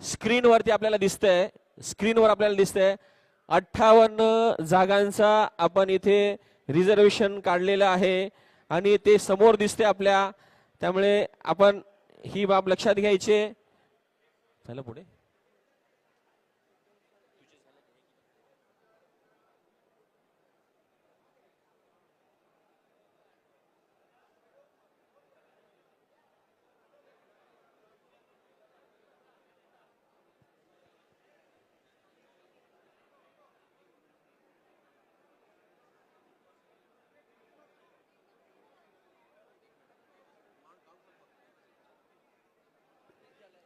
स्क्रीनवरती आपल्याला दिसतंय. स्क्रीनवर आपल्याला दिसतंय. अठ्ठावन्न जागांचा आपण इथे रिझर्वेशन काढलेलं आहे आणि ते समोर दिसते आपल्या. त्यामुळे आपण ही बाब लक्षात घ्यायची झालं पुढे?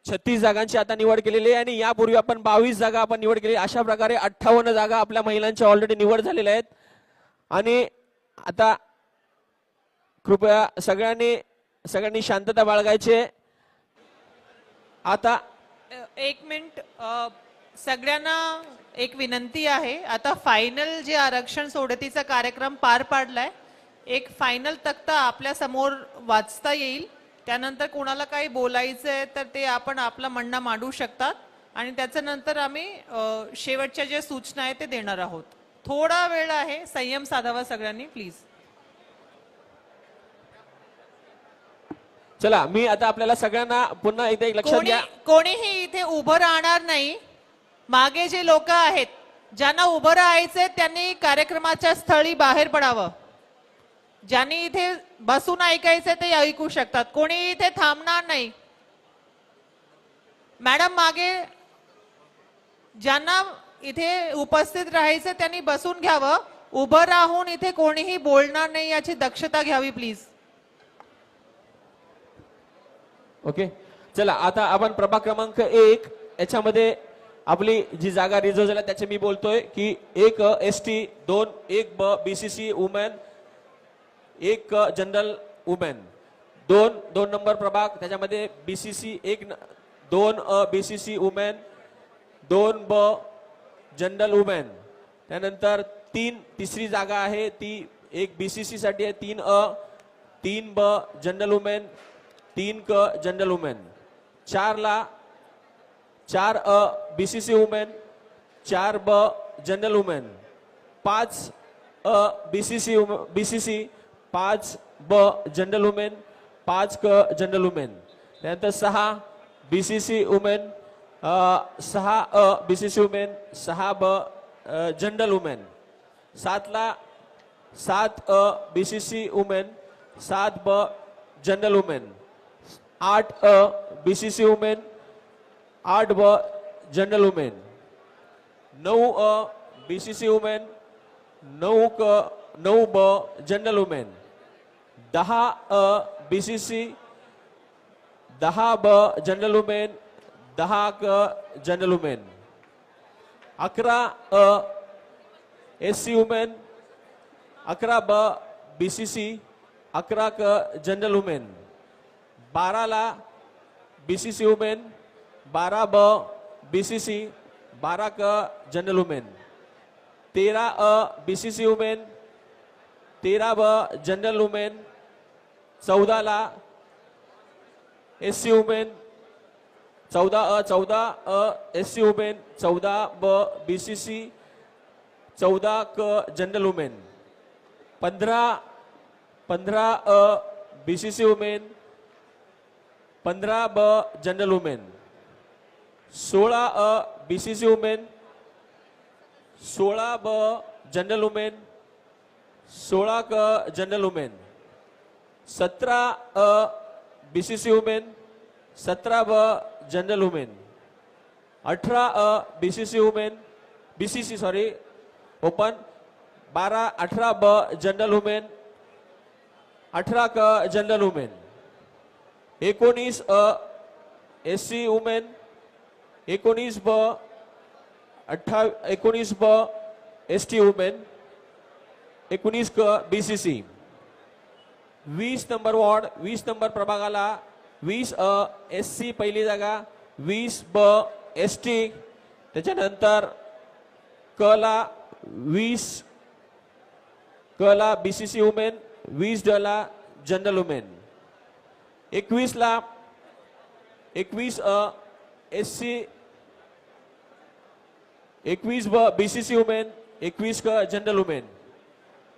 छत्तीस जागांची आता निवड केलेली आहे आणि यापूर्वी आपण बावीस जागा आपण निवड केली. अशा प्रकारे अठ्ठावन्न जागा आपल्या महिलांच्या ऑलरेडी निवड झालेल्या आहेत. आणि आता कृपया सगळ्यांनी सगळ्यांनी शांतता बाळगायची आता एक मिनिट सगळ्यांना एक विनंती आहे. आता फायनल जे आरक्षण सोडतीचा कार्यक्रम पार पाडलाय एक फायनल तक्ता आपल्यासमोर वाचता येईल. त्यानंतर कोणाला काही बोलायचं आहे तर ते आपण आपलं म्हणणं मांडू शकतात. आणि त्याच्यानंतर आम्ही शेवटच्या ज्या सूचना आहेत ते देणार आहोत. थोडा वेळ आहे संयम साधावा सगळ्यांनी प्लीज चला मी आता आपल्याला सगळ्यांना पुन्हा एकदा एक लक्षात कोणी घ्या. कोणीही इथे उभं राहणार नाही. मागे जे लोक आहेत ज्यांना उभं राहायचंय त्यांनी कार्यक्रमाच्या स्थळी बाहेर पडावं. ज्यांनी इथे बसून ऐकायचं ते ऐकू शकतात. कोणी इथे थांबणार नाही. मॅडम मागे ज्यांना इथे उपस्थित राहायचं त्यांनी बसून घ्यावं. उभं राहून इथे कोणीही बोलणार नाही याची दक्षता घ्यावी प्लीज ओके चला आता आपण प्रभाग क्रमांक एक. याच्यामध्ये आपली जी जागा रिझर्व झाल्या त्याचे मी बोलतोय की एक एस टी दोन एक ब बीसीसी वुमेन एक जनरल वुमेन दोन दोन नंबर प्रभाग त्याच्यामध्ये बी सी सी एक न- दोन अ बी सी सी वुमेन दोन ब जनरल वुमेन त्यानंतर तीन तिसरी जागा आहे ती एक बी सी सीसाठी आहे तीन अ तीन ब जनरल वुमेन तीन क जनरल वुमेन चारला चार अ बी सी सी वुमेन चार ब जनरल वुमेन पाच अ B C C B C C पाच ब जनरल वुमेन पाच क जनरल वुमेन. त्यानंतर सहा बी सी सी वुमेन सहा अ बी सी सी वुमेन सहा ब जनरल वुमेन. सातला सात अ बी सी सी वुमेन सात ब जनरल वुमेन. आठ अ बी सी सी वुमेन आठ ब जनरल वुमेन. नऊ अ बी सी सी वुमेन नऊ क नऊ ब जनरल वुमेन. दहा अ बी सी सी दहा ब जनरल वुमेन दहा क जनरल वुमेन. अकरा अ एस सी वुमेन अकरा ब बी सी सी अकरा क जनरल वुमेन. बाराला सी वुमेन बारा ब बी सी सी बारा क जनरल वुमेन. तेरा अ बी सी सी वुमेन तेरा ब जनरल वुमेन चौदाला एस सी वुमेन चौदा अ चौदा अ एस सी वुमेन चौदा ब सी चौदा क जनरल वुमेन पंधरा पंधरा अ बी सी सी वुमेन पंधरा ब जनरल वुमेन सोळा अ बी सी सी वुमेन सोळा ब जनरल वुमेन सोळा क जनरल वुमेन सतरा अ बी सी सी वुमेन सतरा ब जनरल वुमेन अठरा अ B C C women B C C sorry open बारा अठरा ब जनरल वुमेन अठरा क जनरल वुमेन एकोणीस अ एस सी वुमेन एकोणीस ब अठ्ठा एकोणीस ब एस टी वुमेन एकोणीस क बी सी सी वीस नंबर वॉर्ड वीस नंबर प्रभागाला वीस अ एस सी पहिली जागा वीस ब एस टी त्याच्यानंतर क ला वीस क ला बी सी सी वुमेन वीस ड ला जनरल वुमेन एकवीसला एकवीस अ एस सी एकवीस ब बी सी सी वुमेन एकवीस क जनरल वुमेन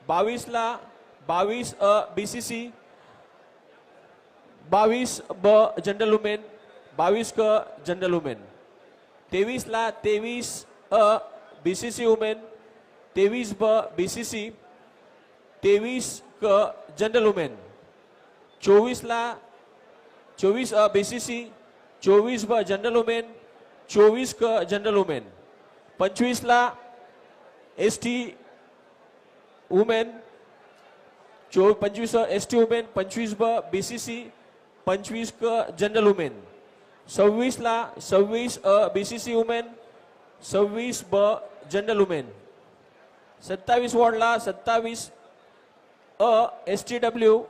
बावीसला बावीस अ बी सी सी बावीस ब जनरल वुमेन बावीस क जनरल वुमेन तेवीसला तेवीस अ बी सी सी वुमेन तेवीस ब बी सी सी तेवीस क जनरल वुमेन चोवीसला, चोवीस अ बी सी सी चोवीस ब जनरल वुमेन चोवीस क जनरल वुमेन पंचवीसला एस टी वुमेन चो पंचवीस एस टी वुमेन पंचवीस ब बी सी सी पंचवीस क जनरल वुमेन सव्वीसला सव्वीस अ बी सी सी वुमेन सव्वीस ब जनरल वुमेन सत्तावीस वॉर्डला सत्तावीस अ S T W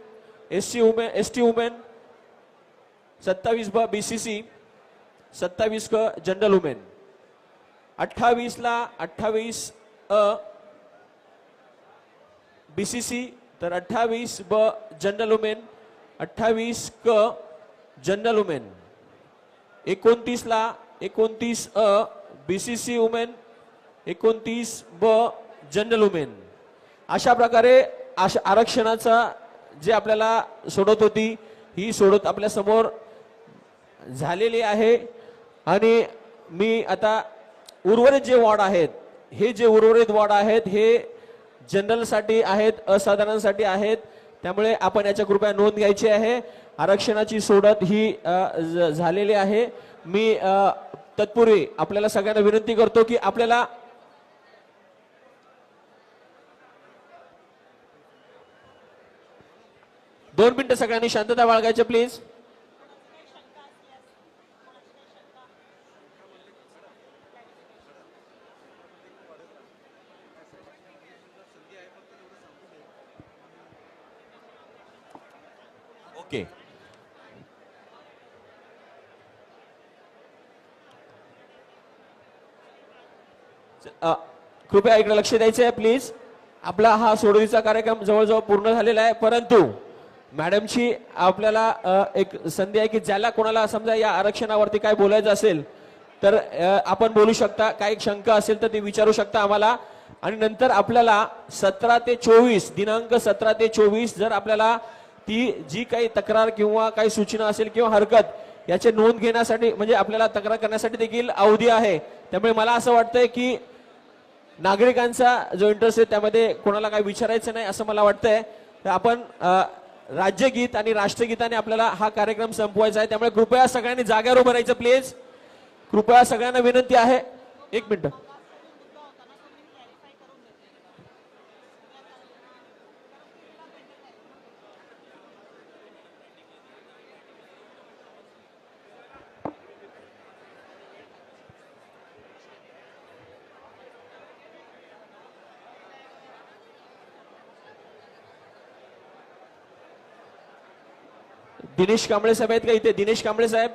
S C women S T women सत्तावीस ब बी सी सी सत्तावीस क जनरल वुमेन अठ्ठावीसला अठ्ठावीस अ बीसीसी तर अठ्ठावीस ब जनरल वुमेन अठ्ठावीस क जनरल वुमेन एकोणतीसला एकोणतीस अ बीसीसी वुमेन एकोणतीस ब जनरल वुमेन अशा प्रकारे अशा आरक्षणाचा जे आपल्याला सोडत होती ही सोडत आपल्यासमोर झालेली आहे. आणि मी आता उर्वरित जे वॉर्ड आहेत हे जे उर्वरित वॉर्ड आहेत हे जनरलसाठी आहेत असाधारणसाठी आहेत. त्यामुळे आपण याच्या कृपया नोंद घ्यायची आहे. आरक्षणाची सोडत ही झालेली आहे. मी तत्पूर्वी आपल्याला सगळ्यांना विनंती करतो की आपल्याला दोन मिनिटं सगळ्यांनी शांतता बाळगायचे प्लीज ओके अ, कृपया इकडे लक्ष द्यायचं आहे प्लीज आपला हा सोडवीचा कार्यक्रम जवळजवळ पूर्ण झालेला आहे परंतु मॅडमची आपल्याला एक संधी आहे की ज्याला कोणाला समजा या आरक्षणावरती काय बोलायचं असेल तर आपण बोलू शकता. काही शंका असेल तर ते विचारू शकता आम्हाला. आणि नंतर आपल्याला सतरा ते चोवीस दिनांक सतरा ते चोवीस जर आपल्याला ती जी काही तक्रार किंवा काही सूचना असेल किंवा हरकत याचे नोंद घेण्यासाठी म्हणजे आपल्याला तक्रार करण्यासाठी देखील अवधी आहे. त्यामुळे मला असं वाटतंय की नागरिकांचा जो इंटरेस्ट आहे त्यामध्ये कोणाला काही विचारायचं नाही असं मला वाटतंय. तर आपण राज्यगीत आणि राष्ट्रगीताने आपल्याला हा कार्यक्रम संपवायचा आहे. त्यामुळे कृपया सगळ्यांनी जाग्यावर उभं राहायचं प्लीज कृपया सगळ्यांना विनंती आहे. एक मिनिट. दिनेश कांबळे साहेब आहेत का इथे? दिनेश कांबळे साहेब?